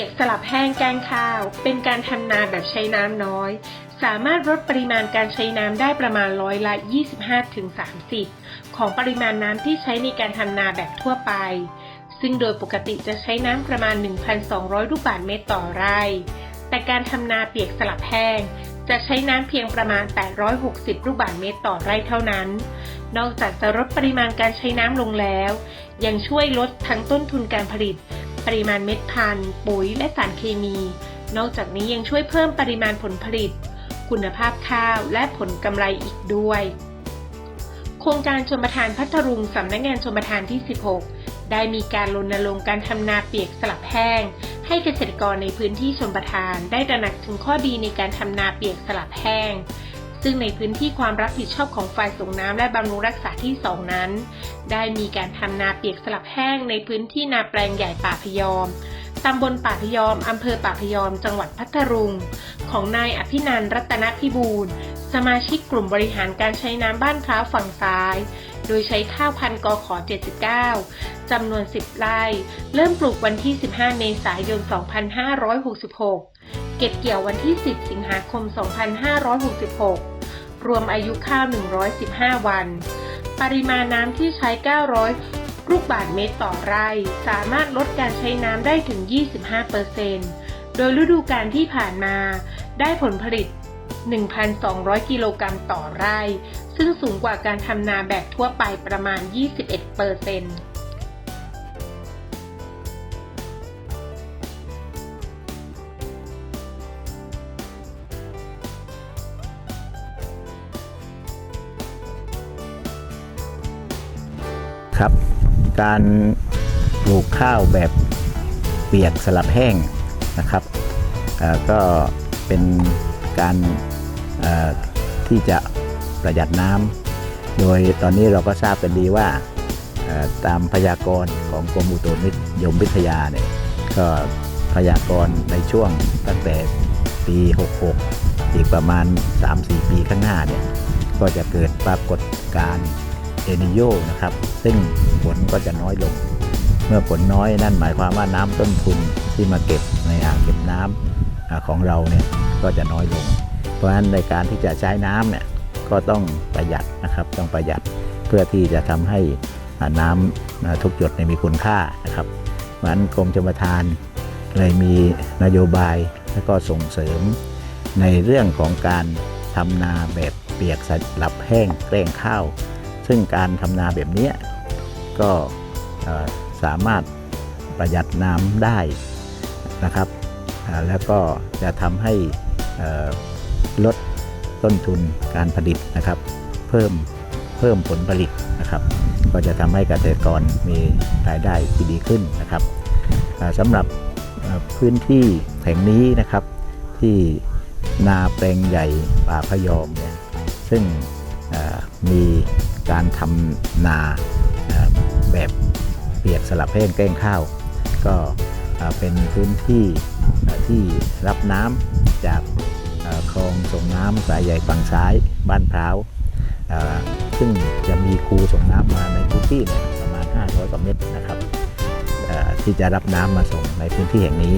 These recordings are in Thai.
ปียกสลับแห้งแกงข้าว เป็นการทำนาแบบใช้น้ำน้อย สามารถลดปริมาณการใช้น้ำได้ประมาณร้อยละ 25-30 ของปริมาณน้ำที่ใช้ในการทำนาแบบทั่วไป ซึ่งโดยปกติจะใช้น้ำประมาณ 1,200 ลูกบาศก์เมตรต่อไร่ แต่การทำนาเปียกสลับแห้งจะใช้น้ำเพียงประมาณ 860 ลูกบาศก์เมตรต่อไร่เท่านั้น นอกจากจะลดปริมาณการใช้น้ำลงแล้ว ยังช่วยลดทั้งต้นทุนการผลิต ริมาณเม็ดพันธุ์ปุ๋ยและสารเคมี นอกจากนี้ยังช่วยเพิ่มปริมาณผลผลิต คุณภาพข้าวและผลกำไรอีกด้วย โครงการชมประทานพัทลุงสำนักงานชมประทานที่ 16 ได้มีการรณรงค์การทำนาเปียกสลับแห้ง ให้เกษตรกรในพื้นที่ชมประทาน ได้ตระหนักถึงข้อดีในการทำนาเปียกสลับแห้ง ซึ่งในพื้นที่ความรับผิดชอบของฝ่ายส่งน้ำและบำรุงรักษาที่ 2 นั้น ได้มีการทำนาเปียกสลับแห้งในพื้นที่นาแปลงใหญ่ป่าพยอมตำบลป่าพยอม อำเภอป่าพยอม จังหวัดพัทลุง ของนายอภินันรัตนพิบูรณ์สมาชิกกลุ่มบริหารการใช้น้ำบ้านพร้าวฝั่งซ้าย โดยใช้ข้าวพันธุ์กขอ 79 จำนวน 10 ไร่ เริ่มปลูกวันที่ 15 เมษายน 2566 เก็บเกี่ยววันที่ 10 สิงหาคม 2566 รวมอายุข้าว 115 วัน ปริมาณน้ำที่ใช้ 900 ลูกบาศก์เมตรต่อไร่ สามารถลดการใช้น้ำได้ถึง 25%โดยฤดูกาลที่ผ่านมา ได้ผลผลิต 1,200 กิโลกรัมต่อไร่ ซึ่งสูงกว่าการทำนาแบบทั่วไปประมาณ 21% ครับ การปลูกข้าวแบบเปียกสลับแห้งนะครับก็เป็นการที่จะประหยัดน้ำโดยตอนนี้เราก็ทราบกันดีว่าตามพยากรณ์ของกรมอุตุนิยมวิทยาเนี่ยก็พยากรณ์ในช่วงตั้งแต่ปี 66 อีกประมาณ 3-4 ปีข้างหน้าเนี่ยก็จะเกิดปรากฏการณ์ เอนิโยนะครับ ซึ่งฝนก็จะน้อยลง เมื่อฝนน้อยนั่นหมายความว่าน้ำต้นทุนที่มาเก็บในอ่างเก็บน้ำอ่าของเราเนี่ยก็จะน้อยลง เพราะฉะนั้นในการที่จะใช้น้ำเนี่ยก็ต้องประหยัดนะครับต้องประหยัดเพื่อที่จะทำให้น้ำอ่าทุกหยดเนี่ยมีคุณค่านะครับเพราะฉะนั้นกรมชลประทานเลยมีนโยบายและก็ส่งเสริม ในเรื่องของการทำนาแบบเปียกสลับแห้งแกล้งข้าว ซึ่งการทำนาแบบนี้ก็สามารถประหยัดน้ำได้นะครับ แล้วก็จะทำให้ลดต้นทุนการผลิตนะครับ เพิ่มเพิ่มผลผลิตนะครับ ก็จะทำให้เกษตรกรมีรายได้ที่ดีขึ้นนะครับสำหรับพื้นที่แห่งนี้นะครับ ที่นาแปลงใหญ่ป่าพยอมเนี่ยซึ่งมี การทำนาแบบเปียกสลับแห้งแกล้งข้าว ก็เป็นพื้นที่ที่รับน้ำจากคลองส่งน้ำสายใหญ่ฝั่งซ้ายบ้านพร้าวซึ่งจะมีคูส่งน้ำมาในพื้นที่ประมาณ 500กว่าเมตรนะครับที่จะรับน้ำมาส่งในพื้นที่แห่งนี้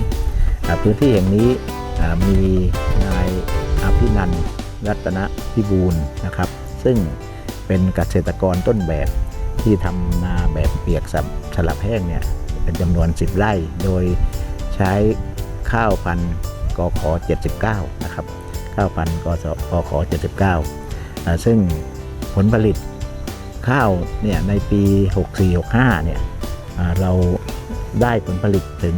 พื้นที่แห่งนี้มีนายอภินันรัตนพิบูลนะครับ ซึ่ง เป็นเกษตรกรต้นแบบที่ทำนาแบบเปียกสลับสลับแห้งเนี่ยเป็นจำนวน 10 ไร่ โดยใช้ข้าวพันธุ์กขอ79 นะครับ ข้าวพันธุ์กสกขอ79อ่าซึ่งผลผลิตข้าวเนี่ยในปี 64-65 เนี่ยเราได้ผลผลิตถึง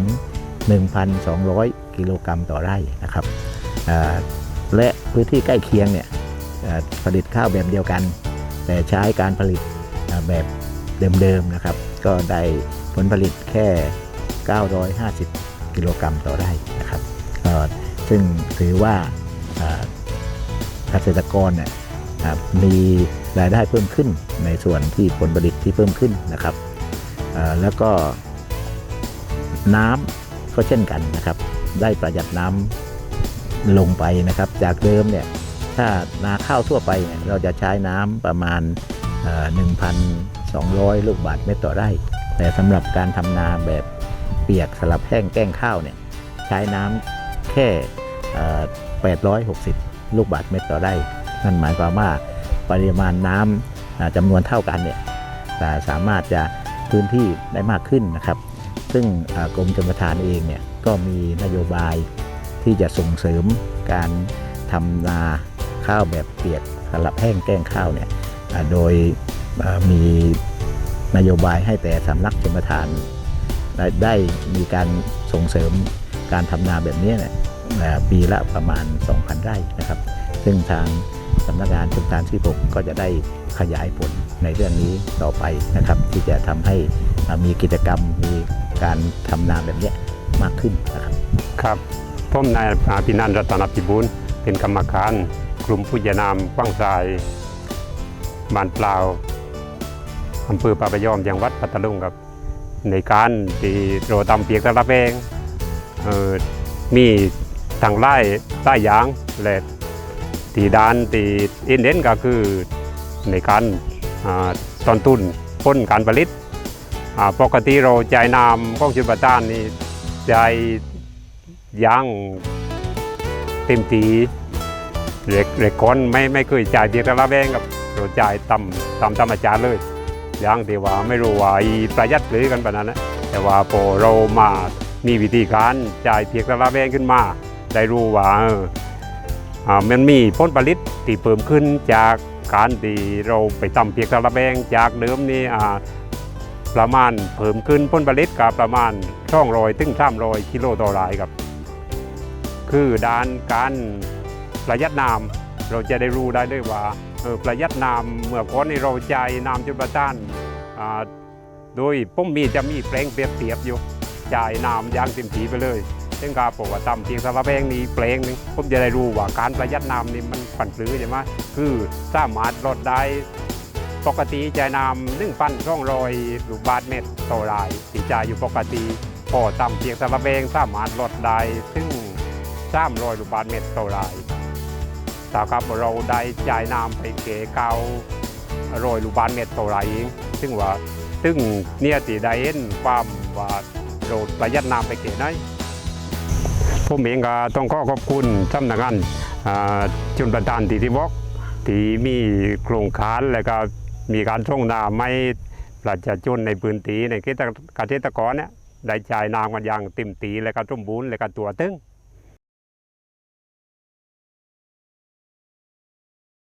1,200 กิโลกรัมต่อไร่นะครับและพื้นที่ใกล้เคียงเนี่ยผลิตข้าวแบบเดียวกัน แต่ใช้การผลิตแบบเดิมๆนะครับ ก็ได้ผลผลิตแค่ 950 กิโลกรัมต่อไร่นะครับซึ่งถือว่าเกษตรกรเนี่ยมีรายได้เพิ่มขึ้นในส่วนที่ผลผลิตที่เพิ่มขึ้นนะครับแล้วก็น้ำก็เช่นกันนะครับ ได้ประหยัดน้ำลงไปนะครับ จากเดิมเนี่ย ถ้านาข้าวทั่วไปเนี่ยเราจะใช้น้ำประมาณเอ่อ1,200 ลูกบาศก์เมตรต่อไร่ แต่สำหรับการทำนาแบบเปียกสลับแห้งแกล้งข้าวเนี่ยใช้น้ำแค่เอ่อ860 ลูกบาศก์เมตรต่อไร่ นั่นหมายความว่าปริมาณน้ำจำนวนเท่ากันเนี่ยแต่สามารถจะพื้นที่ได้มากขึ้นนะครับ ซึ่งกรมชลประทานเองเนี่ยก็มีนโยบายที่จะส่งเสริมการทำนา ข้าวแบบเปียกสลับแห้งแกล้งข้าวเนี่ยโดยมีนโยบายให้แต่สำนักชลประทานได้มีการส่งเสริมการทำนาแบบนี้เนี่ยปีละประมาณ 2,000 ไร่นะครับ ซึ่งทางสำนักงานชลประทานที่6ก็จะได้ขยายผลในเรื่องนี้ต่อไปนะครับ ที่จะทำให้มีกิจกรรมมีการทำนาแบบนี้มากขึ้นนะครับ ครับผมนายพินันรัตนพิบูลเป็นกรรมการ กลุ่มผู้ยานามกว้างทรายบานเปล่าอำเภอปาปายอมจังหวัดพัทลุงครับ ในการที่เราทำเปียกตะละแวงเออมีทางไล่ใต้ยางและตีดานตีอินเดนก็คือในการตอนตุนพ้นการผลิตปกติเราจ่ายน้ำของชุดประทานนี่จ่ายยางเต็มที เด็กเด็กคนไม่ไม่เคยจ่ายเบียร์กระแบงกับเราจ่ายต่ำต่ำธรรมชาติเลยย่างที่ว่าไม่รู้ว่าอีประหยัดหรือกันปานนั้นนะแต่ว่าพอเรามามีวิธีการจ่ายเพียกระแบงขึ้นมา ได้รู้ว่าเออมันมีผลผลิตที่เพิ่มขึ้นจากการที่เราไปทำเพียกระแบงจากเดิมนี่ประมาณเพิ่มขึ้นผลผลิตกับประมาณช่องรอยถึงสามรอยกิโลต่อรายครับ คือด้านการ ประหยัดน้ำเราจะได้รู้ได้เลยว่าประหยัดน้ำเมื่อก่อนนี่เราใจน้ำจุดประทานโดยผมมีจะมีแปลงเปรียบเทียบอยู่จ่ายน้ำย่างเต็มที่ไปเลยซึ่งการบอกว่าทำเพียงสารแปลงนี้แปลงหนึงผมจะได้รู้ว่าการประหยัดน้ำนี่มันปั่นซื้อใช่ไหมคือสามารถลดได้ปกติจ่ายน้ำหนึ่งพันช่องรอยลูกบาทเมตรต่อรายที่จ่ายอยู่ปกติพอต่ำเพียงสารแบงสามารถลดได้ถึงสามรอยลูกบาทเมตรต่อราย ถ้าครับเราได้จ่ายน้ำไปเก๋เกาโรยลูกบาทเมตรต่อรเองซึ่งว่าซึ่งเนี่ยตีได้เห็นความว่าเราประหยัดน้ำไปเก๋น้อยผมเองก็ต้องขอขอบคุณสำนักงานอ่าชนประทานที่ที่บอกที่มีโครงการแล้วก็มีการส่งน้ำให้ประชาชนในพื้นที่ในเกษตรกรเนี่ยได้จ่ายน้ำกันอย่างเต็มตีและก็สมบูรณ์และก็ตัวตึง